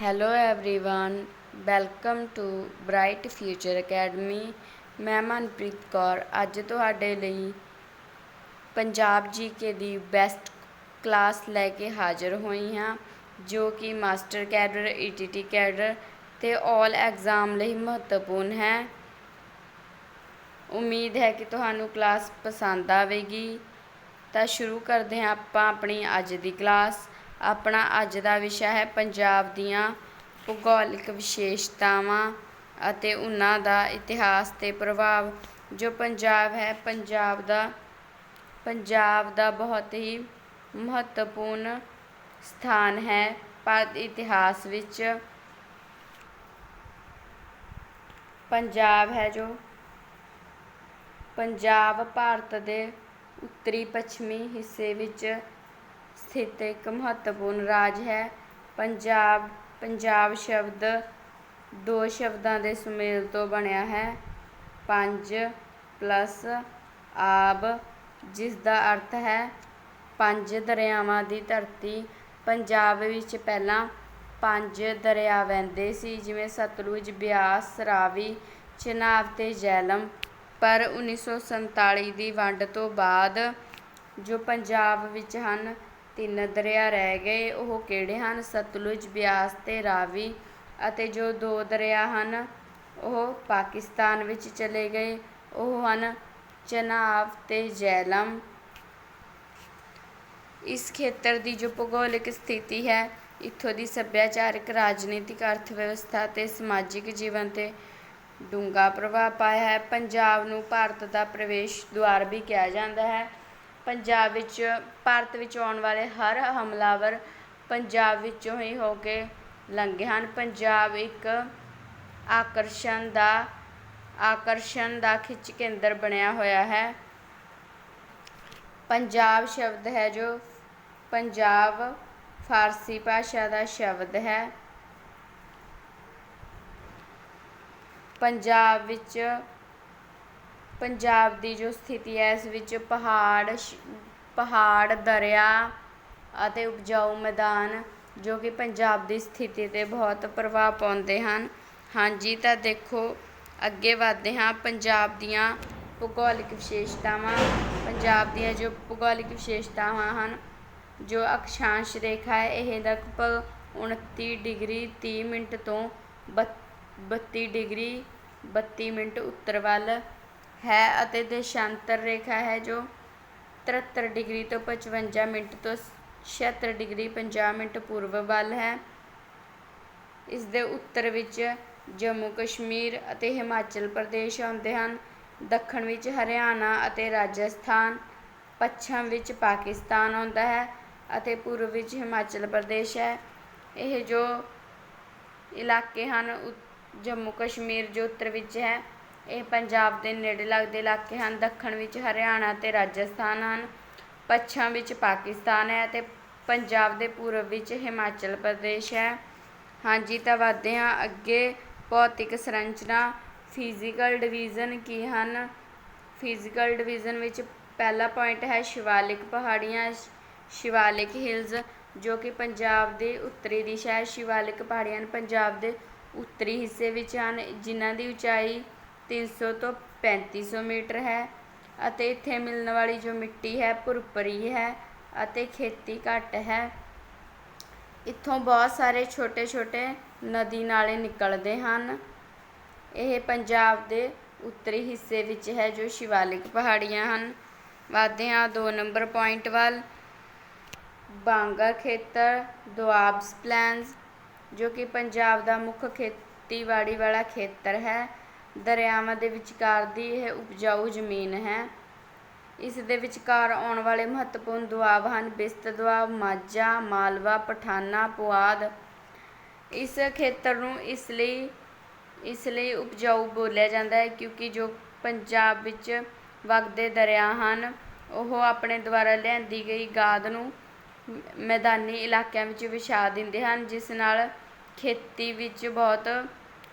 Hello everyone welcome to bright future academy ਮੈਂ ਮਨਪ੍ਰੀਤ ਕੌਰ। ਅੱਜ ਤੁਹਾਡੇ ਲਈ ਪੰਜਾਬ ਜੀਕੇ ਦੀ ਬੈਸਟ ਕਲਾਸ ਲੈ ਕੇ ਹਾਜ਼ਰ ਹੋਈ ਹਾਂ, ਜੋ ਕਿ ਮਾਸਟਰ ਕੈਡਰ ਈਟੀਟੀ ਕੈਡਰ ਤੇ ਆਲ ਐਗਜ਼ਾਮ ਲਈ ਮਹੱਤਵਪੂਰਨ ਹੈ। ਉਮੀਦ ਹੈ ਕਿ ਤੁਹਾਨੂੰ ਕਲਾਸ ਪਸੰਦ ਆਵੇਗੀ। ਤਾਂ ਸ਼ੁਰੂ ਕਰਦੇ ਹਾਂ ਆਪਾਂ ਆਪਣੀ ਅੱਜ ਦੀ ਕਲਾਸ ਆਪਣਾ ਅੱਜ ਦਾ ਵਿਸ਼ਾ ਹੈ ਪੰਜਾਬ ਦੀਆਂ ਭੂਗੋਲਿਕ ਵਿਸ਼ੇਸ਼ਤਾਵਾਂ ਅਤੇ ਉਹਨਾਂ ਦਾ ਇਤਿਹਾਸ ਤੇ ਪ੍ਰਭਾਵ, ਜੋ ਪੰਜਾਬ ਹੈ, ਪੰਜਾਬ ਦਾ ਪੰਜਾਬ ਦਾ ਬਹੁਤ ਹੀ ਮਹੱਤਵਪੂਰਨ ਸਥਾਨ ਹੈ, ਭਾਰਤ ਇਤਿਹਾਸ ਵਿੱਚ। ਪੰਜਾਬ ਹੈ ਜੋ ਪੰਜਾਬ, ਭਾਰਤ ਦੇ ਉੱਤਰੀ ਪੱਛਮੀ ਹਿੱਸੇ ਵਿੱਚ ਸਥਿਤ ਇੱਕ ਮਹੱਤਵਪੂਰਨ ਰਾਜ ਹੈ। ਪੰਜਾਬ ਪੰਜਾਬ ਸ਼ਬਦ ਦੋ ਸ਼ਬਦਾਂ ਦੇ ਸੁਮੇਲ ਤੋਂ ਬਣਿਆ ਹੈ। ਪੰਜ ਪਲੱਸ ਆਬ, ਜਿਸ ਦਾ ਅਰਥ ਹੈ ਪੰਜ ਦਰਿਆਵਾਂ ਦੀ ਧਰਤੀ। ਪੰਜਾਬ ਵਿੱਚ ਪਹਿਲਾਂ ਪੰਜ ਦਰਿਆ ਵਹਿੰਦੇ ਸੀ, ਜਿਵੇਂ ਸਤਲੁਜ, ਬਿਆਸ ਰਾਵੀ ਚਨਾਬ ਤੇ ਜੇਹਲਮ ਪਰ 1947 ਦੀ ਵੰਡ ਤੋਂ ਬਾਅਦ ਜੋ ਪੰਜਾਬ ਵਿੱਚ ਹਨ ਤਿੰਨ ਦਰਿਆ ਰਹਿ ਗਏ, ਉਹ ਕਿਹੜੇ ਹਨ? ਸਤਲੁਜ, ਬਿਆਸ ਅਤੇ ਰਾਵੀ। ਅਤੇ ਜੋ ਦੋ ਦਰਿਆ ਹਨ, ਉਹ ਪਾਕਿਸਤਾਨ ਵਿੱਚ ਚਲੇ ਗਏ। ਉਹ ਹਨ ਚਨਾਬ ਅਤੇ ਜੇਹਲਮ ਇਸ ਖੇਤਰ ਦੀ ਜੋ ਭੂਗੋਲਿਕ ਸਥਿਤੀ ਹੈ, ਇੱਥੋਂ ਦੀ ਸੱਭਿਆਚਾਰਕ, ਰਾਜਨੀਤਿਕ ਅਰਥ ਵਿਵਸਥਾ ਤੇ ਸਮਾਜਿਕ ਜੀਵਨ ਤੇ ਡੂੰਘਾ ਪ੍ਰਭਾਵ ਪਾਇਆ ਹੈ। ਪੰਜਾਬ ਨੂੰ ਭਾਰਤ ਦਾ ਪ੍ਰਵੇਸ਼ ਦੁਆਰ ਵੀ ਕਿਹਾ ਜਾਂਦਾ ਹੈ। ਪੰਜਾਬ ਵਿੱਚ, ਭਾਰਤ ਵਿੱਚ ਆਉਣ ਵਾਲੇ ਹਰ ਹਮਲਾਵਰ ਪੰਜਾਬ ਵਿੱਚੋਂ ਹੀ ਹੋ ਕੇ ਲੰਘੇ ਹਨ। ਪੰਜਾਬ ਇੱਕ ਆਕਰਸ਼ਣ ਦਾ ਆਕਰਸ਼ਣ ਦਾ ਖਿੱਚ ਕੇਂਦਰ ਬਣਿਆ ਹੋਇਆ ਹੈ। ਪੰਜਾਬ ਸ਼ਬਦ ਹੈ ਜੋ ਪੰਜਾਬ ਫਾਰਸੀ ਭਾਸ਼ਾ ਦਾ ਸ਼ਬਦ ਹੈ। ਪੰਜਾਬ ਵਿੱਚ ਪੰਜਾਬ ਦੀ ਜੋ ਸਥਿਤੀ ਹੈ, ਇਸ ਵਿੱਚ ਪਹਾੜ ਪਹਾੜ, ਦਰਿਆ ਅਤੇ ਉਪਜਾਊ ਮੈਦਾਨ ਜੋ ਕਿ ਪੰਜਾਬ ਦੀ ਸਥਿਤੀ 'ਤੇ ਬਹੁਤ ਪ੍ਰਭਾਵ ਪਾਉਂਦੇ ਹਨ। ਹਾਂਜੀ, ਤਾਂ ਦੇਖੋ, ਅੱਗੇ ਵਧਦੇ ਹਾਂ। ਪੰਜਾਬ ਦੀਆਂ ਭੂਗੋਲਿਕ ਵਿਸ਼ੇਸ਼ਤਾਵਾਂ। ਪੰਜਾਬ ਦੀਆਂ ਜੋ ਭੂਗੋਲਿਕ ਵਿਸ਼ੇਸ਼ਤਾਵਾਂ ਹਨ, ਜੋ ਅਕਸ਼ਾਂਸ਼ ਰੇਖਾ ਹੈ, ਇਹ ਲਗਭਗ 29 ਡਿਗਰੀ 30 ਮਿੰਟ ਤੋਂ 32 ਡਿਗਰੀ 32 ਮਿੰਟ ਉੱਤਰ ਵੱਲ ਹੈ ਅਤੇ ਦੇਸ਼ਾਂਤਰ ਰੇਖਾ ਹੈ ਜੋ 73 ਡਿਗਰੀ ਤੋਂ 55 ਮਿੰਟ ਤੋਂ 76 ਡਿਗਰੀ 50 ਮਿੰਟ ਪੂਰਬ ਵੱਲ ਹੈ। ਇਸ ਦੇ ਉੱਤਰ ਵਿੱਚ ਜੰਮੂ ਕਸ਼ਮੀਰ ਅਤੇ ਹਿਮਾਚਲ ਪ੍ਰਦੇਸ਼ ਆਉਂਦੇ ਹਨ। ਦੱਖਣ ਵਿੱਚ ਹਰਿਆਣਾ ਅਤੇ ਰਾਜਸਥਾਨ। ਪੱਛਮ ਵਿੱਚ ਪਾਕਿਸਤਾਨ ਆਉਂਦਾ ਹੈ ਅਤੇ ਪੂਰਬ ਵਿੱਚ ਹਿਮਾਚਲ ਪ੍ਰਦੇਸ਼ ਹੈ। ਇਹ ਜੋ ਇਲਾਕੇ ਹਨ ਜੰਮੂ ਕਸ਼ਮੀਰ ਜੋ ਉੱਤਰ ਵਿੱਚ ਹੈ ਇਹ ਪੰਜਾਬ ਦੇ ਨੇੜੇ ਲੱਗਦੇ ਇਲਾਕੇ ਹਨ। ਦੱਖਣ ਵਿੱਚ ਹਰਿਆਣਾ ਅਤੇ ਰਾਜਸਥਾਨ ਹਨ। ਪੱਛਮ ਵਿੱਚ ਪਾਕਿਸਤਾਨ ਹੈ ਅਤੇ ਪੰਜਾਬ ਦੇ ਪੂਰਬ ਵਿੱਚ ਹਿਮਾਚਲ ਪ੍ਰਦੇਸ਼ ਹੈ। ਹਾਂਜੀ, ਤਾਂ ਵਧਦੇ ਹਾਂ ਅੱਗੇ। ਭੌਤਿਕ ਸੰਰਚਨਾ ਫਿਜ਼ੀਕਲ ਡਿਵੀਜ਼ਨ ਕੀ ਹਨ? ਫਿਜ਼ੀਕਲ ਡਿਵੀਜ਼ਨ ਵਿੱਚ ਪਹਿਲਾ ਪੁਆਇੰਟ ਹੈ ਸ਼ਿਵਾਲਿਕ ਪਹਾੜੀਆਂ, ਸ਼ਿਵਾਲਿਕ ਹਿਲਜ਼ ਜੋ ਕਿ ਪੰਜਾਬ ਦੇ ਉੱਤਰੀ ਦਿਸ਼ਾ ਹੈ। ਸ਼ਿਵਾਲਿਕ ਪਹਾੜੀਆਂ ਪੰਜਾਬ ਦੇ ਉੱਤਰੀ ਹਿੱਸੇ ਵਿੱਚ ਹਨ, ਜਿਨ੍ਹਾਂ ਦੀ ਉਚਾਈ 300 ਤੋਂ 3500 ਮੀਟਰ ਹੈ ਅਤੇ ਇੱਥੇ ਮਿਲਣ ਵਾਲੀ ਜੋ ਮਿੱਟੀ ਹੈ ਭੁਰਪਰੀ ਹੈ ਅਤੇ ਖੇਤੀ ਘੱਟ ਹੈ। ਇੱਥੋਂ ਬਹੁਤ ਸਾਰੇ ਛੋਟੇ ਛੋਟੇ ਨਦੀ ਨਾਲੇ ਨਿਕਲਦੇ ਹਨ। ਇਹ ਪੰਜਾਬ ਦੇ ਉੱਤਰੀ ਹਿੱਸੇ ਵਿੱਚ ਹੈ ਜੋ ਸ਼ਿਵਾਲਿਕ ਪਹਾੜੀਆਂ ਹਨ। ਵਧਦੇ ਹਾਂ ਦੋ ਨੰਬਰ ਪੁਆਇੰਟ ਵੱਲ ਬਾਂਗਰ ਖੇਤਰ, ਦੁਆਬਸ ਪਲੈਨਸ ਜੋ ਕਿ ਪੰਜਾਬ ਦਾ ਮੁੱਖ ਖੇਤੀਬਾੜੀ ਵਾਲਾ ਖੇਤਰ ਹੈ। ਦਰਿਆਵਾਂ ਦੇ ਵਿਚਕਾਰ ਦੀ ਇਹ ਉਪਜਾਊ ਜ਼ਮੀਨ ਹੈ। ਇਸ ਦੇ ਵਿਚਕਾਰ ਆਉਣ ਵਾਲੇ ਮਹੱਤਵਪੂਰਨ ਦੁਆਬ ਹਨ ਬਿਸਤ ਦੁਆਬ, ਮਾਝਾ, ਮਾਲਵਾ, ਪਠਾਨਾ, ਪੁਆਧ। ਇਸ ਖੇਤਰ ਨੂੰ ਇਸ ਲਈ ਇਸ ਲਈ ਉਪਜਾਊ ਬੋਲਿਆ ਜਾਂਦਾ ਹੈ ਕਿਉਂਕਿ ਜੋ ਪੰਜਾਬ ਵਿੱਚ ਵਗਦੇ ਦਰਿਆ ਹਨ, ਉਹ ਆਪਣੇ ਦੁਆਰਾ ਲਿਆਂਦੀ ਗਈ ਗਾਦ ਨੂੰ ਮੈਦਾਨੀ ਇਲਾਕਿਆਂ ਵਿੱਚ ਵਿਛਾ ਦਿੰਦੇ ਹਨ, ਜਿਸ ਨਾਲ ਖੇਤੀ ਵਿੱਚ ਬਹੁਤ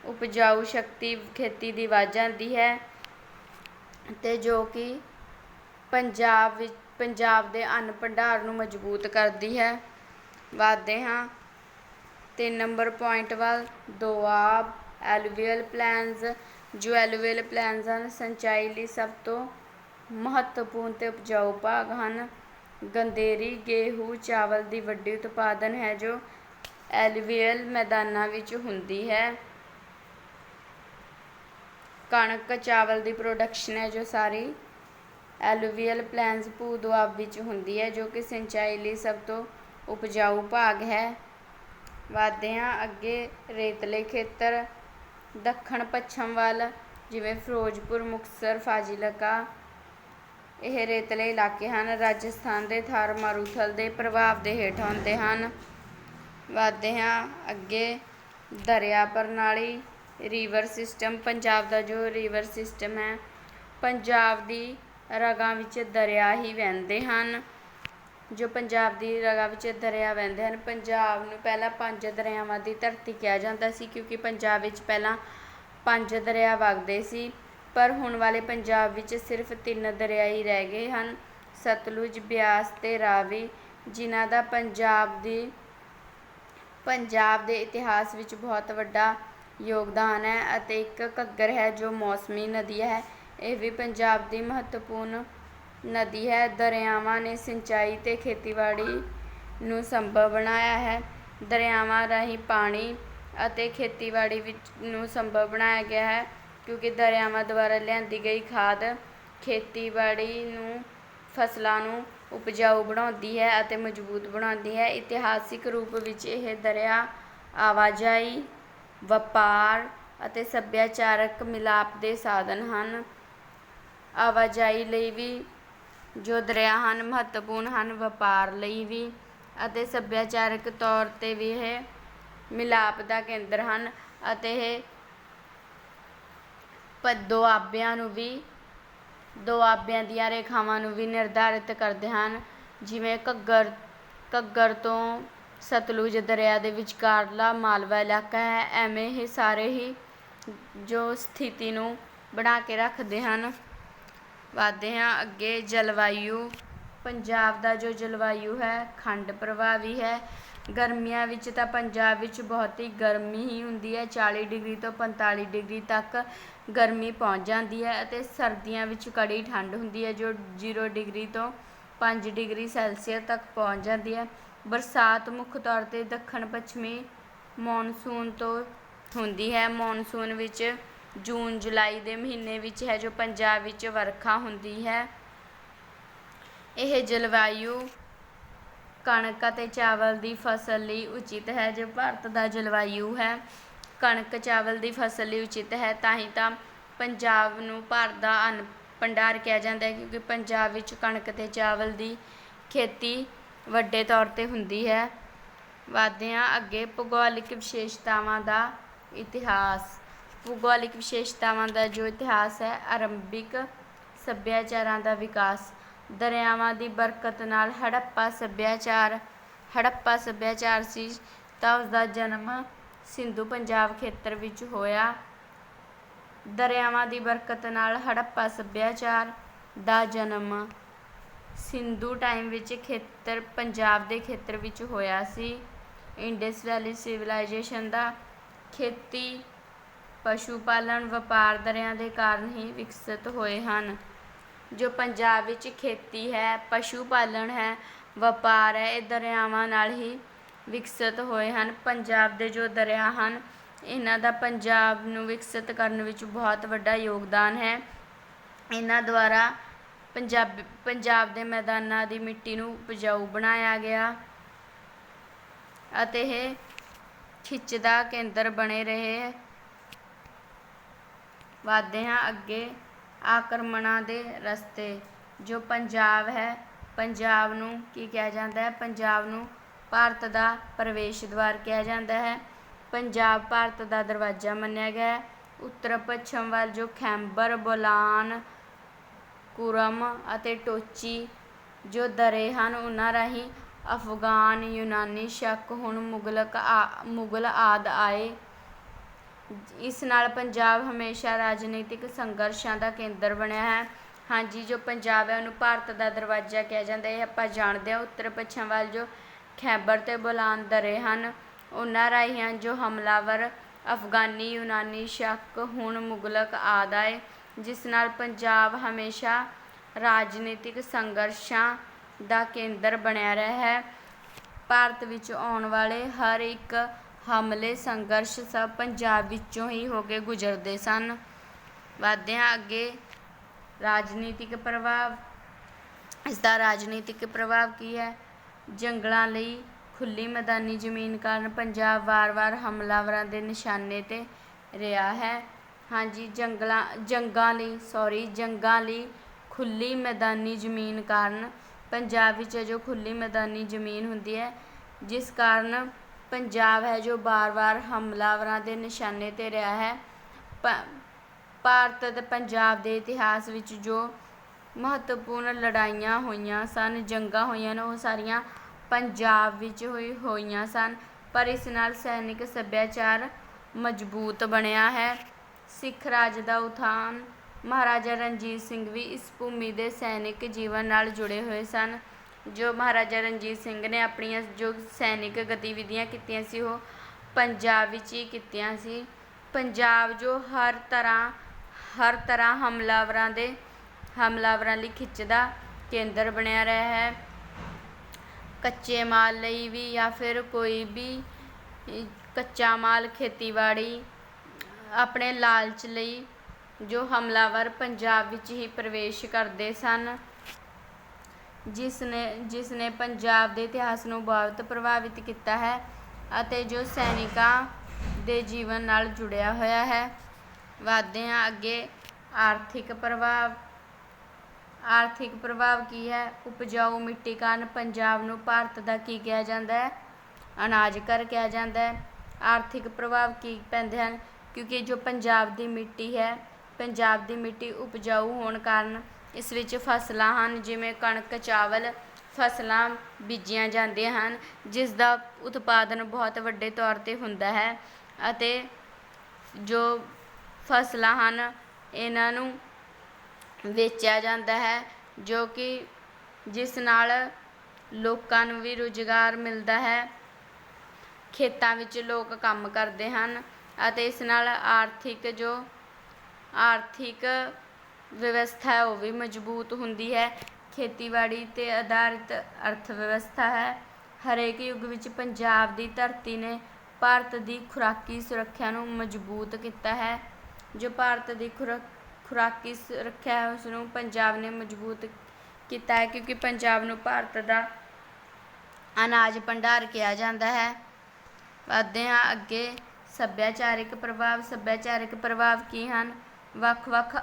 ਉਪਜਾਊ ਸ਼ਕਤੀ ਖੇਤੀ ਦੀ ਵੱਧ ਜਾਂਦੀ ਹੈ ਅਤੇ ਜੋ ਕਿ ਪੰਜਾਬ ਵਿੱਚ, ਪੰਜਾਬ ਦੇ ਅੰਨ ਭੰਡਾਰ ਨੂੰ ਮਜ਼ਬੂਤ ਕਰਦੀ ਹੈ। ਵਧਦੇ ਹਾਂ। ਤਿੰਨ ਨੰਬਰ ਪੁਆਇੰਟ ਵੱਲ ਦੁਆਬ ਐਲੂਵੀਅਲ ਪਲੇਨਸ, ਜੋ ਐਲੂਵੀਅਲ ਪਲੇਨਸ ਹਨ, ਸਿੰਚਾਈ ਲਈ ਸਭ ਤੋਂ ਮਹੱਤਵਪੂਰਨ ਤੇ ਉਪਜਾਊ ਭਾਗ ਹਨ। ਗੰਦੇਰੀ, ਗੇਹੂ, ਚਾਵਲ ਦੀ ਵੱਡੀ ਉਤਪਾਦਨ ਹੈ ਜੋ ਐਲੂਵੀਅਲ ਮੈਦਾਨਾਂ ਵਿੱਚ ਹੁੰਦੀ ਹੈ। ਕਣਕ ਚਾਵਲ ਦੀ ਪ੍ਰੋਡਕਸ਼ਨ ਹੈ ਜੋ ਸਾਰੀ ਐਲੂਵੀਅਲ ਪਲੈਨਸ ਭੂ ਦੁਆਬ ਵਿੱਚ ਹੁੰਦੀ ਹੈ, ਜੋ ਕਿ ਸਿੰਚਾਈ ਲਈ ਸਭ ਤੋਂ ਉਪਜਾਊ ਭਾਗ ਹੈ। ਵਧਦੇ ਹਾਂ ਅੱਗੇ ਰੇਤਲੇ ਖੇਤਰ, ਦੱਖਣ ਪੱਛਮ ਵੱਲ, ਜਿਵੇਂ ਫਿਰੋਜ਼ਪੁਰ, ਮੁਕਤਸਰ, ਫਾਜ਼ਿਲਕਾ, ਇਹ ਰੇਤਲੇ ਇਲਾਕੇ ਹਨ। ਰਾਜਸਥਾਨ ਦੇ ਥਾਰ ਮਾਰੂਥਲ ਦੇ ਪ੍ਰਭਾਵ ਦੇ ਹੇਠ ਆਉਂਦੇ ਹਨ। ਵਧਦੇ ਹਾਂ ਅੱਗੇ ਦਰਿਆ ਪ੍ਰਣਾਲੀ ਰਿਵਰ ਸਿਸਟਮ ਪੰਜਾਬ ਦਾ ਜੋ ਰਿਵਰ ਸਿਸਟਮ ਹੈ, ਪੰਜਾਬ ਦੀ ਰਗਾਂ ਵਿੱਚ ਦਰਿਆ ਹੀ ਵਹਿੰਦੇ ਹਨ। ਜੋ ਪੰਜਾਬ ਦੀ ਰਗਾਂ ਵਿੱਚ ਦਰਿਆ ਵਹਿੰਦੇ ਹਨ, ਪੰਜਾਬ ਨੂੰ ਪਹਿਲਾਂ ਪੰਜ ਦਰਿਆਵਾਂ ਦੀ ਧਰਤੀ ਕਿਹਾ ਜਾਂਦਾ ਸੀ, ਕਿਉਂਕਿ ਪੰਜਾਬ ਵਿੱਚ ਪਹਿਲਾਂ ਪੰਜ ਦਰਿਆ ਵਗਦੇ ਸੀ। ਪਰ ਹੁਣ ਵਾਲੇ ਪੰਜਾਬ ਵਿੱਚ ਸਿਰਫ ਤਿੰਨ ਦਰਿਆ ਹੀ ਰਹਿ ਗਏ ਹਨ, ਸਤਲੁਜ, ਬਿਆਸ ਤੇ ਰਾਵੀ, ਜਿਨ੍ਹਾਂ ਦਾ ਪੰਜਾਬ ਦੀ, ਪੰਜਾਬ ਦੇ ਇਤਿਹਾਸ ਵਿੱਚ ਬਹੁਤ ਵੱਡਾ ਯੋਗਦਾਨ ਹੈ ਅਤੇ ਇੱਕ ਘੱਗਰ ਹੈ ਜੋ ਮੌਸਮੀ ਨਦੀ ਹੈ। ਇਹ ਵੀ ਪੰਜਾਬ ਦੀ ਮਹੱਤਵਪੂਰਨ ਨਦੀ ਹੈ। ਦਰਿਆਵਾਂ ਨੇ ਸਿੰਚਾਈ ਅਤੇ ਖੇਤੀਬਾੜੀ ਨੂੰ ਸੰਭਵ ਬਣਾਇਆ ਹੈ। ਦਰਿਆਵਾਂ ਰਾਹੀਂ ਪਾਣੀ ਅਤੇ ਖੇਤੀਬਾੜੀ ਵਿੱਚ ਨੂੰ ਸੰਭਵ ਬਣਾਇਆ ਗਿਆ ਹੈ ਕਿਉਂਕਿ ਦਰਿਆਵਾਂ ਦੁਆਰਾ ਲਿਆਂਦੀ ਗਈ ਖਾਦ ਖੇਤੀਬਾੜੀ ਨੂੰ, ਫਸਲਾਂ ਨੂੰ ਉਪਜਾਊ ਬਣਾਉਂਦੀ ਹੈ ਅਤੇ ਮਜ਼ਬੂਤ ਬਣਾਉਂਦੀ ਹੈ। ਇਤਿਹਾਸਿਕ ਰੂਪ ਵਿੱਚ ਇਹ ਦਰਿਆ ਆਵਾਜਾਈ ਵਪਾਰ ਅਤੇ ਸੱਭਿਆਚਾਰਕ ਮਿਲਾਪ ਦੇ ਸਾਧਨ ਹਨ। ਆਵਾਜਾਈ ਲਈ ਵੀ ਜੋ ਦਰਿਆ ਹਨ ਮਹੱਤਵਪੂਰਨ ਹਨ, ਵਪਾਰ ਲਈ ਵੀ ਅਤੇ ਸੱਭਿਆਚਾਰਕ ਤੌਰ 'ਤੇ ਵੀ ਇਹ ਮਿਲਾਪ ਦਾ ਕੇਂਦਰ ਹਨ ਅਤੇ ਇਹ ਦੁਆਬਿਆਂ ਨੂੰ ਵੀ ਦੁਆਬਿਆਂ ਦੀਆਂ ਰੇਖਾਵਾਂ ਨੂੰ ਵੀ ਨਿਰਧਾਰਿਤ ਕਰਦੇ ਹਨ। ਜਿਵੇਂ ਘੱਗਰ ਘੱਗਰ ਤੋਂ ਸਤਲੁਜ ਦਰਿਆ ਦੇ ਵਿਚਕਾਰਲਾ ਮਾਲਵਾ ਇਲਾਕਾ ਹੈ। ਐਵੇਂ ਇਹ ਸਾਰੇ ਹੀ ਜੋ ਸਥਿਤੀ ਨੂੰ ਬਣਾ ਕੇ ਰੱਖਦੇ ਹਨ। ਵੱਧਦੇ ਹਾਂ ਅੱਗੇ ਜਲਵਾਯੂ। ਪੰਜਾਬ ਦਾ ਜੋ ਜਲਵਾਯੂ ਹੈ, ਖੰਡ ਪ੍ਰਭਾਵੀ ਹੈ। ਗਰਮੀਆਂ ਵਿੱਚ ਤਾਂ ਪੰਜਾਬ ਵਿੱਚ ਬਹੁਤ ਹੀ ਗਰਮੀ ਹੀ ਹੁੰਦੀ ਹੈ। ਚਾਲੀ ਡਿਗਰੀ ਤੋਂ ਪੰਤਾਲੀ ਡਿਗਰੀ ਤੱਕ ਗਰਮੀ ਪਹੁੰਚ ਜਾਂਦੀ ਹੈ ਅਤੇ ਸਰਦੀਆਂ ਵਿੱਚ ਕੜੀ ਠੰਡ ਹੁੰਦੀ ਹੈ, ਜੋ ਜ਼ੀਰੋ ਡਿਗਰੀ ਤੋਂ ਪੰਜ ਡਿਗਰੀ ਸੈਲਸੀਅਸ ਤੱਕ ਪਹੁੰਚ ਜਾਂਦੀ ਹੈ। ਬਰਸਾਤ ਮੁੱਖ ਤੌਰ 'ਤੇ ਦੱਖਣ ਪੱਛਮੀ ਮੌਨਸੂਨ ਤੋਂ ਹੁੰਦੀ ਹੈ। ਮੌਨਸੂਨ ਵਿੱਚ ਜੂਨ, ਜੁਲਾਈ ਦੇ ਮਹੀਨੇ ਵਿੱਚ ਹੈ, ਜੋ ਪੰਜਾਬ ਵਿੱਚ ਵਰਖਾ ਹੁੰਦੀ ਹੈ। ਇਹ ਜਲਵਾਯੂ ਕਣਕ ਅਤੇ ਚਾਵਲ ਦੀ ਫਸਲ ਲਈ ਉਚਿਤ ਹੈ, ਜੋ ਭਾਰਤ ਦਾ ਜਲਵਾਯੂ ਹੈ। ਕਣਕ ਚਾਵਲ ਦੀ ਫਸਲ ਲਈ ਉਚਿਤ ਹੈ, ਤਾਂ ਹੀ ਤਾਂ ਪੰਜਾਬ ਨੂੰ ਭਾਰਤ ਦਾ ਅੰਨ ਭੰਡਾਰ ਕਿਹਾ ਜਾਂਦਾ ਹੈ, ਕਿਉਂਕਿ ਪੰਜਾਬ ਵਿੱਚ ਕਣਕ ਅਤੇ ਚਾਵਲ ਦੀ ਖੇਤੀ ਵੱਡੇ ਤੌਰ 'ਤੇ ਹੁੰਦੀ ਹੈ। ਵਧਦੇ ਅੱਗੇ ਭੂਗੋਲਿਕ ਵਿਸ਼ੇਸ਼ਤਾਵਾਂ ਦਾ ਇਤਿਹਾਸ। ਭੂਗੋਲਿਕ ਵਿਸ਼ੇਸ਼ਤਾਵਾਂ ਦਾ ਜੋ ਇਤਿਹਾਸ ਹੈ ਆਰੰਭਿਕ ਸੱਭਿਆਚਾਰਾਂ ਦਾ ਵਿਕਾਸ। ਦਰਿਆਵਾਂ ਦੀ ਬਰਕਤ ਨਾਲ ਹੜੱਪਾ ਸੱਭਿਆਚਾਰ ਹੜੱਪਾ ਸੱਭਿਆਚਾਰ ਸੀ, ਤਾਂ ਉਸ ਦਾ ਜਨਮ ਸਿੰਧੂ ਪੰਜਾਬ ਖੇਤਰ ਵਿੱਚ ਹੋਇਆ। ਦਰਿਆਵਾਂ ਦੀ ਬਰਕਤ ਨਾਲ ਹੜੱਪਾ ਸੱਭਿਆਚਾਰ ਦਾ ਜਨਮ ਸਿੰਧੂ ਟਾਈਮ ਵਿੱਚ ਖੇਤਰ, ਪੰਜਾਬ ਦੇ ਖੇਤਰ ਵਿੱਚ ਹੋਇਆ ਸੀ। ਇੰਡਸ ਵੈਲੀ ਸਿਵਲਾਈਜੇਸ਼ਨ ਦਾ ਖੇਤੀ ਪਸ਼ੂ ਪਾਲਣ ਵਪਾਰ ਦਰਿਆ ਦੇ ਕਾਰਨ ਹੀ ਵਿਕਸਿਤ ਹੋਏ ਹਨ। ਜੋ ਪੰਜਾਬ ਵਿੱਚ ਖੇਤੀ ਹੈ ਪਸ਼ੂ ਪਾਲਣ ਹੈ, ਵਪਾਰ ਹੈ, ਇਹ ਦਰਿਆਵਾਂ ਨਾਲ ਹੀ ਵਿਕਸਿਤ ਹੋਏ ਹਨ। ਪੰਜਾਬ ਦੇ ਜੋ ਦਰਿਆ ਹਨ, ਇਹਨਾਂ ਦਾ ਪੰਜਾਬ ਨੂੰ ਵਿਕਸਿਤ ਕਰਨ ਵਿੱਚ ਬਹੁਤ ਵੱਡਾ ਯੋਗਦਾਨ ਹੈ। ਇਹਨਾਂ ਦੁਆਰਾ ਪੰਜਾਬ ਪੰਜਾਬ ਦੇ ਮੈਦਾਨਾਂ ਦੀ ਮਿੱਟੀ ਨੂੰ ਉਪਜਾਊ ਬਣਾਇਆ ਗਿਆ ਅਤੇ ਇਹ ਖਿੱਚ ਦਾ ਕੇਂਦਰ ਬਣੇ ਰਹੇ। ਵਧਦੇ ਹਾਂ ਅੱਗੇ ਆਕਰਮਣਾਂ ਦੇ ਰਸਤੇ, ਜੋ ਪੰਜਾਬ ਹੈ। ਪੰਜਾਬ ਨੂੰ ਕੀ ਕਿਹਾ ਜਾਂਦਾ ਹੈ? ਪੰਜਾਬ ਨੂੰ ਭਾਰਤ ਦਾ ਪ੍ਰਵੇਸ਼ ਦੁਆਰ ਕਿਹਾ ਜਾਂਦਾ ਹੈ। ਪੰਜਾਬ ਭਾਰਤ ਦਾ ਦਰਵਾਜ਼ਾ ਮੰਨਿਆ ਗਿਆ ਹੈ। ਉੱਤਰ ਪੱਛਮ ਵੱਲ ਜੋ ਖੈਂਬਰ, ਬੋਲਾਨ ਕੁਰਮ ਅਤੇ ਟੋਚੀ ਜੋ ਦਰੇ ਹਨ, ਉਹਨਾਂ ਰਾਹੀਂ ਅਫਗਾਨ, ਯੂਨਾਨੀ ਸ਼ੱਕ, ਹੁਣ ਮੁਗਲਕ ਆ, ਮੁਗਲ ਆਦਿ ਆਏ। ਇਸ ਨਾਲ ਪੰਜਾਬ ਹਮੇਸ਼ਾ ਰਾਜਨੀਤਿਕ ਸੰਘਰਸ਼ਾਂ ਦਾ ਕੇਂਦਰ ਬਣਿਆ ਹੈ। ਹਾਂਜੀ, ਜੋ ਪੰਜਾਬ ਹੈ, ਉਹਨੂੰ ਭਾਰਤ ਦਾ ਦਰਵਾਜ਼ਾ ਕਿਹਾ ਜਾਂਦਾ ਹੈ। ਇਹ ਆਪਾਂ ਜਾਣਦੇ ਹਾਂ ਉੱਤਰ ਪੱਛਮ ਵੱਲ ਜੋ ਖੈਬਰ ਤੇ ਬੋਲਾਨ ਦਰੇ ਹਨ, ਉਹਨਾਂ ਰਾਹੀਂ ਹਨ ਜੋ ਹਮਲਾਵਰ ਅਫਗਾਨੀ, ਯੂਨਾਨੀ ਸ਼ੱਕ, ਹੁਣ ਮੁਗਲਕ ਆਦਿ ਆਏ। ਜਿਸ ਨਾਲ ਪੰਜਾਬ ਹਮੇਸ਼ਾ ਰਾਜਨੀਤਿਕ ਸੰਘਰਸ਼ਾਂ ਦਾ ਕੇਂਦਰ ਬਣਿਆ ਰਿਹਾ ਹੈ। ਭਾਰਤ ਵਿੱਚ ਆਉਣ ਵਾਲੇ ਹਰ ਇੱਕ ਹਮਲੇ ਸੰਘਰਸ਼ ਸਭ ਪੰਜਾਬ ਵਿੱਚੋਂ ਹੀ ਹੋ ਕੇ ਗੁਜ਼ਰਦੇ ਸਨ। ਵਧਦੇ ਹਾਂ ਅੱਗੇ ਰਾਜਨੀਤਿਕ ਪ੍ਰਭਾਵ, ਇਸ ਦਾ ਰਾਜਨੀਤਿਕ ਪ੍ਰਭਾਵ ਕੀ ਹੈ? ਜੰਗਲਾਂ ਲਈ ਖੁੱਲੀ ਮੈਦਾਨੀ ਜ਼ਮੀਨ ਕਾਰਨ ਪੰਜਾਬ ਵਾਰ-ਵਾਰ ਹਮਲਾਵਰਾਂ ਦੇ ਨਿਸ਼ਾਨੇ ਤੇ ਰਿਹਾ ਹੈ। ਹਾਂਜੀ, ਜੰਗਲਾਂ, ਜੰਗਾਂ ਲਈ ਸੋਰੀ ਜੰਗਾਂ ਲਈ ਖੁੱਲ੍ਹੀ ਮੈਦਾਨੀ ਜ਼ਮੀਨ ਕਾਰਨ ਪੰਜਾਬ ਵਿੱਚ ਜੋ ਖੁੱਲ੍ਹੀ ਮੈਦਾਨੀ ਜ਼ਮੀਨ ਹੁੰਦੀ ਹੈ, ਜਿਸ ਕਾਰਨ ਪੰਜਾਬ ਹੈ ਜੋ ਵਾਰ-ਵਾਰ ਹਮਲਾਵਰਾਂ ਦੇ ਨਿਸ਼ਾਨੇ ਤੇ ਰਿਹਾ ਹੈ। ਪ- ਭਾਰਤ ਅਤੇ ਪੰਜਾਬ ਦੇ ਇਤਿਹਾਸ ਵਿੱਚ ਜੋ ਮਹੱਤਵਪੂਰਨ ਲੜਾਈਆਂ ਹੋਈਆਂ ਸਨ, ਜੰਗਾਂ ਹੋਈਆਂ ਨੇ, ਉਹ ਸਾਰੀਆਂ ਪੰਜਾਬ ਵਿੱਚ ਹੋਈ, ਹੋਈਆਂ ਸਨ, ਪਰ ਇਸ ਨਾਲ ਸੈਨਿਕ ਸੱਭਿਆਚਾਰ ਮਜ਼ਬੂਤ ਬਣਿਆ ਹੈ। ਸਿੱਖ ਰਾਜ ਦਾ ਉਥਾਨ। ਮਹਾਰਾਜਾ ਰਣਜੀਤ ਸਿੰਘ ਵੀ ਇਸ ਭੂਮੀ ਦੇ ਸੈਨਿਕ ਜੀਵਨ ਨਾਲ ਜੁੜੇ ਹੋਏ ਸਨ। ਜੋ ਮਹਾਰਾਜਾ ਰਣਜੀਤ ਸਿੰਘ ਨੇ ਆਪਣੀਆਂ ਜੋ ਸੈਨਿਕ ਗਤੀਵਿਧੀਆਂ ਕੀਤੀਆਂ ਸੀ, ਉਹ ਪੰਜਾਬ ਵਿੱਚ ਹੀ ਕੀਤੀਆਂ ਸੀ। ਪੰਜਾਬ ਜੋ ਹਰ ਤਰ੍ਹਾਂ ਹਰ ਤਰ੍ਹਾਂ ਹਮਲਾਵਰਾਂ ਦੇ, ਹਮਲਾਵਰਾਂ ਲਈ ਖਿੱਚਦਾ ਕੇਂਦਰ ਬਣਿਆ ਰਿਹਾ ਹੈ। ਕੱਚੇ ਮਾਲ ਲਈ ਵੀ ਜਾਂ ਫਿਰ ਕੋਈ ਵੀ ਕੱਚਾ ਮਾਲ, ਖੇਤੀਬਾੜੀ ਆਪਣੇ ਲਾਲਚ ਲਈ ਜੋ ਹਮਲਾਵਰ ਪੰਜਾਬ ਵਿੱਚ ਹੀ ਪ੍ਰਵੇਸ਼ ਕਰਦੇ ਸਨ ਜਿਸ ਨੇ ਜਿਸ ਨੇ ਪੰਜਾਬ ਦੇ ਇਤਿਹਾਸ ਨੂੰ ਬਹੁਤ ਪ੍ਰਭਾਵਿਤ ਕੀਤਾ ਹੈ ਅਤੇ ਜੋ ਸੈਨਿਕਾਂ ਦੇ ਜੀਵਨ ਨਾਲ ਜੁੜਿਆ ਹੋਇਆ ਹੈ। ਵਧਦੇ ਹਾਂ ਅੱਗੇ ਆਰਥਿਕ ਪ੍ਰਭਾਵ ਆਰਥਿਕ ਪ੍ਰਭਾਵ ਕੀ ਹੈ? ਉਪਜਾਊ ਮਿੱਟੀ ਕਾਰਨ ਪੰਜਾਬ ਨੂੰ ਭਾਰਤ ਦਾ ਕੀ ਕਿਹਾ ਜਾਂਦਾ ਹੈ? ਅਨਾਜ ਘਰ ਕਿਹਾ ਜਾਂਦਾ ਹੈ। ਆਰਥਿਕ ਪ੍ਰਭਾਵ ਕੀ ਪੈਂਦੇ ਹਨ? ਕਿਉਂਕਿ ਜੋ ਪੰਜਾਬ ਦੀ ਮਿੱਟੀ ਹੈ, ਪੰਜਾਬ ਦੀ ਮਿੱਟੀ ਉਪਜਾਊ ਹੋਣ ਕਾਰਨ ਇਸ ਵਿੱਚ ਫਸਲਾਂ ਹਨ, ਜਿਵੇਂ ਕਣਕ, ਚਾਵਲ, ਫਸਲਾਂ ਬੀਜੀਆਂ ਜਾਂਦੀਆਂ ਹਨ, ਜਿਸ ਦਾ ਉਤਪਾਦਨ ਬਹੁਤ ਵੱਡੇ ਤੌਰ ਤੇ ਹੁੰਦਾ ਹੈ ਅਤੇ ਜੋ ਫਸਲਾਂ ਹਨ, ਇਹਨਾਂ ਨੂੰ ਵੇਚਿਆ ਜਾਂਦਾ ਹੈ, ਜੋ ਕਿ ਜਿਸ ਨਾਲ ਲੋਕਾਂ ਨੂੰ ਵੀ ਰੁਜ਼ਗਾਰ ਮਿਲਦਾ ਹੈ, ਖੇਤਾਂ ਵਿੱਚ ਲੋਕ ਕੰਮ ਕਰਦੇ ਹਨ ਅਤੇ ਇਸ ਨਾਲ ਆਰਥਿਕ ਜੋ ਆਰਥਿਕ ਵਿਵਸਥਾ ਹੈ, ਉਹ ਵੀ ਮਜ਼ਬੂਤ ਹੁੰਦੀ ਹੈ। ਖੇਤੀਬਾੜੀ 'ਤੇ ਆਧਾਰਿਤ ਅਰਥ ਵਿਵਸਥਾ ਹੈ। ਹਰੇਕ ਯੁੱਗ ਵਿੱਚ ਪੰਜਾਬ ਦੀ ਧਰਤੀ ਨੇ ਭਾਰਤ ਦੀ ਖੁਰਾਕੀ ਸੁਰੱਖਿਆ ਨੂੰ ਮਜ਼ਬੂਤ ਕੀਤਾ ਹੈ। ਜੋ ਭਾਰਤ ਦੀ ਖੁਰਾ, ਖੁਰਾਕੀ ਸੁਰੱਖਿਆ ਹੈ ਉਸ ਨੂੰ ਪੰਜਾਬ ਨੇ ਮਜ਼ਬੂਤ ਕੀਤਾ ਹੈ, ਕਿਉਂਕਿ ਪੰਜਾਬ ਨੂੰ ਭਾਰਤ ਦਾ ਅਨਾਜ ਭੰਡਾਰ ਕਿਹਾ ਜਾਂਦਾ ਹੈ। ਵਧਦੇ ਹਾਂ ਅੱਗੇ ਸੱਭਿਆਚਾਰਿਕ ਪ੍ਰਭਾਵ ਸੱਭਿਆਚਾਰਿਕ ਪ੍ਰਭਾਵ ਕੀ ਹਨ? ਵੱਖ-ਵੱਖ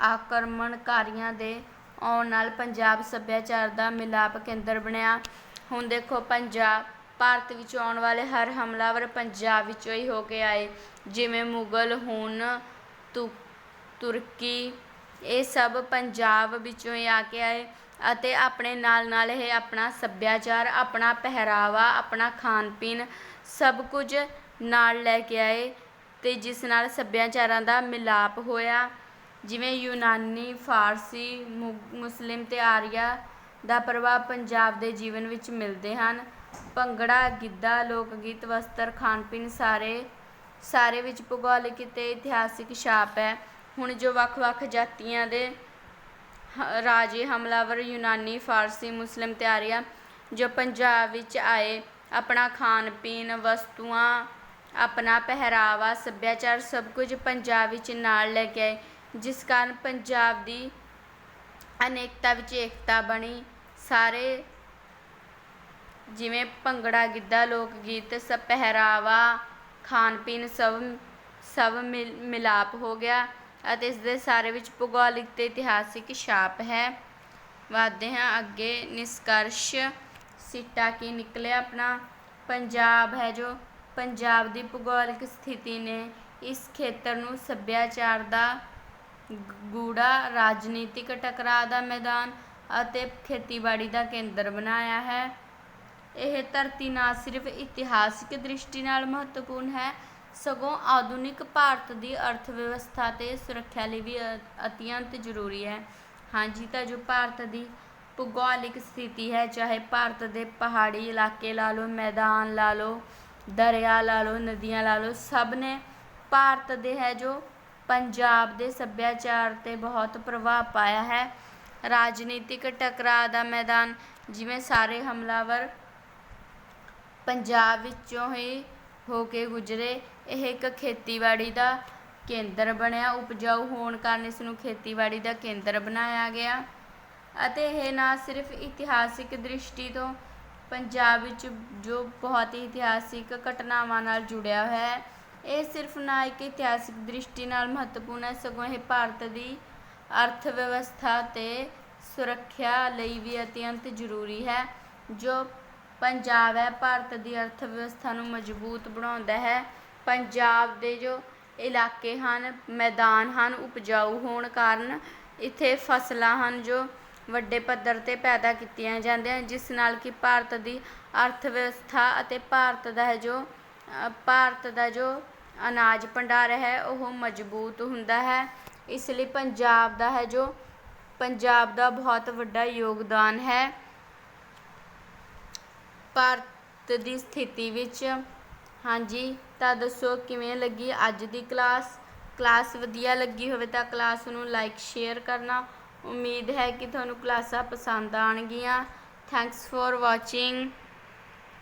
ਆਕਰਮਣਕਾਰੀਆਂ ਦੇ ਆਉਣ ਨਾਲ ਪੰਜਾਬ ਸੱਭਿਆਚਾਰ ਦਾ ਮਿਲਾਪ ਕੇਂਦਰ ਬਣਿਆ। ਹੁਣ ਦੇਖੋ, ਪੰਜਾਬ ਭਾਰਤ ਵਿੱਚ ਆਉਣ ਵਾਲੇ ਹਰ ਹਮਲਾਵਰ ਪੰਜਾਬ ਵਿੱਚੋਂ ਹੀ ਹੋ ਕੇ ਆਏ। ਜਿਵੇਂ ਮੁਗਲ, ਹੁਣ, ਤੁ, ਤੁਰਕੀ, ਇਹ ਸਭ ਪੰਜਾਬ ਵਿੱਚੋਂ ਹੀ ਆ ਕੇ ਆਏ ਅਤੇ ਆਪਣੇ ਨਾਲ ਨਾਲ ਇਹ ਆਪਣਾ ਸੱਭਿਆਚਾਰ, ਆਪਣਾ ਪਹਿਰਾਵਾ, ਆਪਣਾ ਖਾਣ ਪੀਣ ਸਭ ਕੁਝ ਨਾਲ ਲੈ ਕੇ ਆਏ ਅਤੇ ਜਿਸ ਨਾਲ ਸੱਭਿਆਚਾਰਾਂ ਦਾ ਮਿਲਾਪ ਹੋਇਆ। ਜਿਵੇਂ ਯੂਨਾਨੀ, ਫਾਰਸੀ, ਮੁ, ਮੁਸਲਿਮ ਤੇ ਆਰੀਆ ਦਾ ਪ੍ਰਭਾਵ ਪੰਜਾਬ ਦੇ ਜੀਵਨ ਵਿੱਚ ਮਿਲਦੇ ਹਨ। ਭੰਗੜਾ, ਗਿੱਧਾ ਲੋਕ ਗੀਤ ਵਸਤਰ ਖਾਣ ਪੀਣ ਸਾਰੇ ਸਾਰੇ ਵਿੱਚ ਭੂਗੋਲਿਕ ਅਤੇ ਇਤਿਹਾਸਿਕ ਛਾਪ ਹੈ। ਹੁਣ ਜੋ ਵੱਖ-ਵੱਖ ਜਾਤੀਆਂ ਦੇ ਰਾਜੇ, ਹਮਲਾਵਰ, ਯੂਨਾਨੀ, ਫਾਰਸੀ, ਮੁਸਲਿਮ ਤੇ ਆਰੀਆ ਜੋ ਪੰਜਾਬ ਵਿੱਚ ਆਏ, ਆਪਣਾ ਖਾਣ ਪੀਣ ਵਸਤੂਆਂ ਆਪਣਾ ਪਹਿਰਾਵਾ, ਸੱਭਿਆਚਾਰ ਸਭ ਕੁਝ ਪੰਜਾਬ ਵਿੱਚ ਨਾਲ ਲੈ ਕੇ ਆਏ, ਜਿਸ ਕਾਰਨ ਪੰਜਾਬ ਦੀ ਅਨੇਕਤਾ ਵਿੱਚ ਏਕਤਾ ਬਣੀ। ਸਾਰੇ ਜਿਵੇਂ ਭੰਗੜਾ, ਗਿੱਧਾ, ਲੋਕ ਗੀਤ, ਸਭ ਪਹਿਰਾਵਾ, ਖਾਣ ਪੀਣ ਸਭ ਸਭ ਮਿਲ, ਮਿਲਾਪ ਹੋ ਗਿਆ ਅਤੇ ਇਸ ਦੇ ਸਾਰੇ ਵਿੱਚ ਭੂਗੋਲਿਕ ਤੇ ਇਤਿਹਾਸਿਕ ਛਾਪ ਹੈ। ਵਧਦੇ ਹਾਂ ਅੱਗੇ ਨਿਸ਼ਕਰਸ਼। ਸਿੱਟਾ ਕੀ ਨਿਕਲਿਆ ਆਪਣਾ? ਪੰਜਾਬ ਹੈ ਜੋ ਪੰਜਾਬ ਦੀ ਭੂਗੋਲਿਕ ਸਥਿਤੀ ਨੇ ਇਸ ਖੇਤਰ ਨੂੰ ਸੱਭਿਆਚਾਰ ਦਾ ਗੂੜਾ ਰਾਜਨੀਤਿਕ ਟਕਰਾਅ ਦਾ ਮੈਦਾਨ ਅਤੇ ਖੇਤੀਬਾੜੀ ਦਾ ਕੇਂਦਰ ਬਣਾਇਆ ਹੈ। ਇਹ ਧਰਤੀ ਨਾ ਸਿਰਫ ਇਤਿਹਾਸਿਕ ਦ੍ਰਿਸ਼ਟੀ ਨਾਲ ਮਹੱਤਵਪੂਰਨ ਹੈ, ਸਗੋਂ ਆਧੁਨਿਕ ਭਾਰਤ ਦੀ ਅਰਥ ਵਿਵਸਥਾ ਤੇ ਸੁਰੱਖਿਆ ਲਈ ਵੀ ਅਤਿਅੰਤ ਜ਼ਰੂਰੀ ਹੈ। ਹਾਂਜੀ ਤਾਂ ਜੋ ਭਾਰਤ ਦੀ ਭੂਗੋਲਿਕ ਸਥਿਤੀ ਹੈ, ਚਾਹੇ ਭਾਰਤ ਦੇ ਪਹਾੜੀ ਇਲਾਕੇ ਲਾ ਲਓ, ਮੈਦਾਨ ਲਾ ਲਓ ਦਰਿਆ ਲਾ ਲਓ, ਨਦੀਆਂ ਲਾ ਲਓ, ਸਭ ਨੇ ਭਾਰਤ ਦੇ ਹੈ ਜੋ ਪੰਜਾਬ ਦੇ ਸੱਭਿਆਚਾਰ 'ਤੇ ਬਹੁਤ ਪ੍ਰਭਾਵ ਪਾਇਆ ਹੈ। ਰਾਜਨੀਤਿਕ ਟਕਰਾਅ ਦਾ ਮੈਦਾਨ ਜਿਵੇਂ ਸਾਰੇ ਹਮਲਾਵਰ ਪੰਜਾਬ ਵਿੱਚੋਂ ਹੀ ਹੋ ਕੇ ਗੁਜ਼ਰੇ, ਇਹ ਇੱਕ ਖੇਤੀਬਾੜੀ ਦਾ ਕੇਂਦਰ ਬਣਿਆ, ਉਪਜਾਊ ਹੋਣ ਕਾਰਨ ਇਸ ਨੂੰ ਖੇਤੀਬਾੜੀ ਦਾ ਕੇਂਦਰ ਬਣਾਇਆ ਗਿਆ। ਅਤੇ ਇਹ ਨਾ ਸਿਰਫ ਇਤਿਹਾਸਿਕ ਦ੍ਰਿਸ਼ਟੀ ਤੋਂ ਪੰਜਾਬ ਵਿੱਚ ਜੋ ਬਹੁਤ ਹੀ ਇਤਿਹਾਸਿਕ ਘਟਨਾਵਾਂ ਨਾਲ ਜੁੜਿਆ ਹੋਇਆ ਹੈ, ਇਹ ਸਿਰਫ ਨਾ ਇੱਕ ਇਤਿਹਾਸਿਕ ਦ੍ਰਿਸ਼ਟੀ ਨਾਲ ਮਹੱਤਵਪੂਰਨ ਹੈ, ਸਗੋਂ ਇਹ ਭਾਰਤ ਦੀ ਅਰਥ ਵਿਵਸਥਾ ਅਤੇ ਸੁਰੱਖਿਆ ਲਈ ਵੀ ਅਤਿਅੰਤ ਜ਼ਰੂਰੀ ਹੈ, ਜੋ ਪੰਜਾਬ ਹੈ, ਭਾਰਤ ਦੀ ਅਰਥ ਵਿਵਸਥਾ ਨੂੰ ਮਜ਼ਬੂਤ ਬਣਾਉਂਦਾ ਹੈ। ਪੰਜਾਬ ਦੇ ਜੋ ਇਲਾਕੇ ਹਨ, ਮੈਦਾਨ ਹਨ, ਉਪਜਾਊ ਹੋਣ ਕਾਰਨ ਇੱਥੇ ਫਸਲਾਂ ਹਨ ਜੋ ਵੱਡੇ ਪੱਧਰ ਤੇ ਪੈਦਾ ਕੀਤੀਆਂ ਜਾਂਦੀਆਂ ਜਿਸ ਨਾਲ ਕਿ ਭਾਰਤ ਦੀ ਅਰਥ ਵਿਵਸਥਾ ਅਤੇ ਭਾਰਤ ਦਾ ਹੈ ਜੋ ਭਾਰਤ ਦਾ ਜੋ ਅਨਾਜ ਭੰਡਾਰ ਹੈ, ਉਹ ਮਜ਼ਬੂਤ ਹੁੰਦਾ ਹੈ। ਇਸ ਲਈ ਪੰਜਾਬ ਦਾ ਹੈ ਜੋ, ਪੰਜਾਬ ਦਾ ਬਹੁਤ ਵੱਡਾ ਯੋਗਦਾਨ ਹੈ। ਭਾਰਤ ਦੀ ਸਥਿਤੀ ਵਿੱਚ, ਹਾਂਜੀ, ਤਾਂ ਦੱਸੋ ਕਿਵੇਂ ਲੱਗੀ ਅੱਜ ਦੀ ਕਲਾਸ? ਕਲਾਸ ਵਧੀਆ ਲੱਗੀ ਹੋਵੇ ਤਾਂ ਕਲਾਸ ਨੂੰ ਲਾਈਕ, ਸ਼ੇਅਰ ਕਰਨਾ। ਉਮੀਦ ਹੈ ਕਿ ਤੁਹਾਨੂੰ ਕਲਾਸਾਂ ਪਸੰਦ ਆਉਣਗੀਆਂ। Thanks for watching